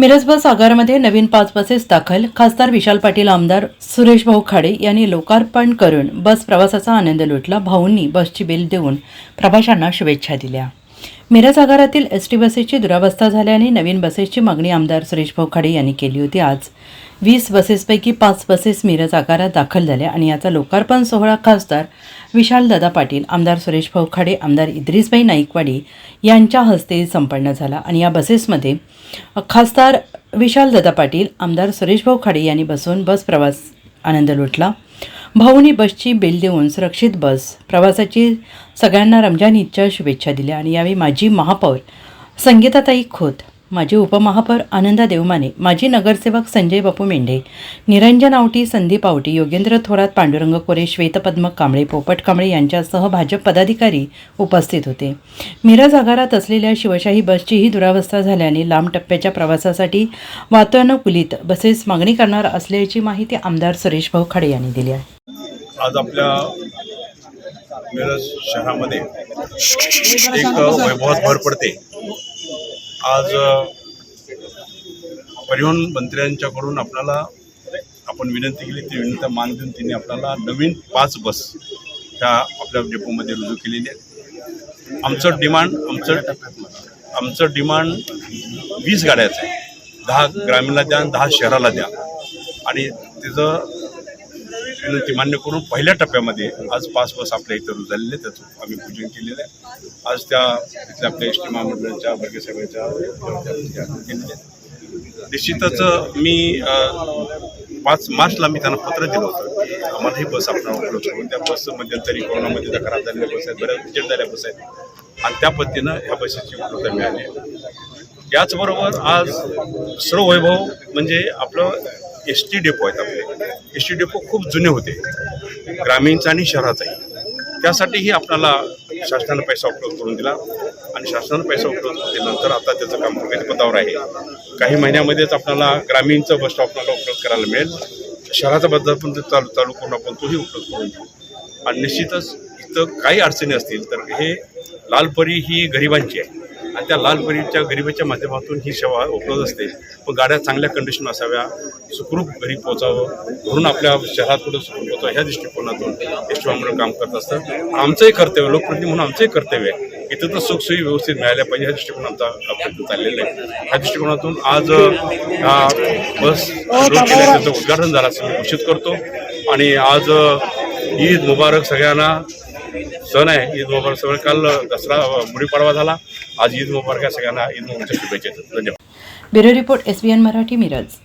मिरज बस आगारमध्ये नवीन पाच बसेस दाखल. खासदार विशाल पाटील आमदार सुरेश भाऊ खाडे यांनी लोकार्पण करून बस प्रवासाचा आनंद लुटला. भाऊंनी बसची बिल देऊन प्रवाशांना शुभेच्छा दिल्या. मिरज आगारातील एस टी बसेसची दुरावस्था झाल्याने नवीन बसेसची मागणी आमदार सुरेश भाऊ खाडे यांनी केली होती. आज वीस बसेसपैकी पाच बसेस मिरज आगारात दाखल झाल्या आणि याचा लोकार्पण सोहळा खासदार विशाल दादा पाटील आमदार सुरेश भाऊ खाडे आमदार इद्रिसबाई नाईकवाडी यांच्या हस्ते संपन्न झाला आणि या बसेसमध्ये खासदार विशाल दादा पाटील आमदार सुरेश भाऊ खाडे यांनी बसून बस प्रवास आनंद लुटला. भाऊनी बसची बिल देऊन सुरक्षित बस प्रवासाची सगळ्यांना रमजान ईदच्या शुभेच्छा दिल्या. आणि यावेळी माजी महापौर संगीताताई खोत माजी उपमहापौर आनंदा देवमाने माजी नगरसेवक संजय बापू मेंढे निरंजन आवटी संदीप आवटी योगेंद्र थोरात पांडुरंग कोरे श्वेतपद्म कांबळे पोपट कांबळे यांच्यासह भाजप पदाधिकारी उपस्थित होते. मिरज आगारात असलेल्या शिवशाही बसचीही दुरावस्था झाल्याने लांब टप्प्याच्या प्रवासासाठी वातानुकुलित बसेस मागणी करणार असल्याची माहिती आमदार सुरेश भाऊ खाडे यांनी दिली आहे. आज आपल्या मिरज शहरामध्ये एक वैभवात भर पडते. आज परिवहन मंत्र्यांच्याकडून आपल्याला आपण विनंती केली ती विनंती मान देऊन त्यांनी आपल्याला नवीन पाच बस ह्या आपल्या डेपोमध्ये रुजू केलेली आहेत. आमचं डिमांड आमचं आमचं डिमांड वीस गाड्याचं आहे. दहा ग्रामीणला द्या आणि दहा शहराला द्या. आणि तिचं विनंती मान्य करून पहिल्या टप्प्यामध्ये आज पाच बस आपल्या इथं रुजू झालेले आहेत. त्याचं आम्ही पूजन केलेलं आहे आज त्या इथल्या आपल्या एस टी महामंडळाच्या वर्ग निश्चितच मी पाच मार्चला मी त्यांना पत्र दिलं होतं आम्हाला ही बस आपण उपलब्ध करून त्या बस मध्यंतरी कोरोनामध्ये त्या खराब झालेल्या बस आहेत बऱ्याच विजेट झालेल्या बस आहेत आणि त्या पद्धतीनं ह्या बसेसची उपलब्धता मिळाली आहे. याचबरोबर आज सर्व वैभव म्हणजे आपलं एस टी डेपो आहेत आपलं एस टी डेपो खूप जुने होते. ग्रामीणचा आणि शहराचाही. त्यासाठीही आपल्याला शासनानं पैसा उपलब्ध करून दिला आणि शासनानं पैसा उपलब्ध करून दिल्यानंतर आता त्याचं काम प्रगतीपथावर आहे. काही महिन्यामध्येच आपल्याला ग्रामीणचं बस स्टॉप आपल्याला उपलब्ध करायला मिळेल. शहराचा बदल पण ते चालू चालू करून आपण तोही उपलब्ध करून देऊ. आणि निश्चितच इथं काही अडचणी असतील तर हे लालपरी ही गरिबांची आहे. आणि त्या लाल परीच्या गरिबीच्या माध्यमातून ही सेवा उपलब्ध असते. पण गाड्या चांगल्या कंडिशन असाव्या सुखरूप घरी पोचावं घरून आपल्या शहरात कुठं सुखरूप पोचावं ह्या दृष्टिकोनातून एस टी महामंडळ काम करत असतं. आमचंही कर्तव्य लोकप्रतिनिधी म्हणून आमचंही कर्तव्य आहे. इथं तर सुखसोयी व्यवस्थित मिळाल्या पाहिजे ह्या दृष्टिकोन आमचा प्रयत्न चाललेला आहे. ह्या दृष्टिकोनातून आज हा बस त्याचं उद्घाटन झालं असं मी घोषित करतो. आणि आज ईद मुबारक सगळ्यांना. सण आहे ईद मुबारक. सगळं काल दसरा गुढीपाडवा झाला. आज ईद मुबारक सगळ्यांना. ईद मुबारकच्या शुभेच्छा धन्यवाद. Bureau report S Marathi Miraj.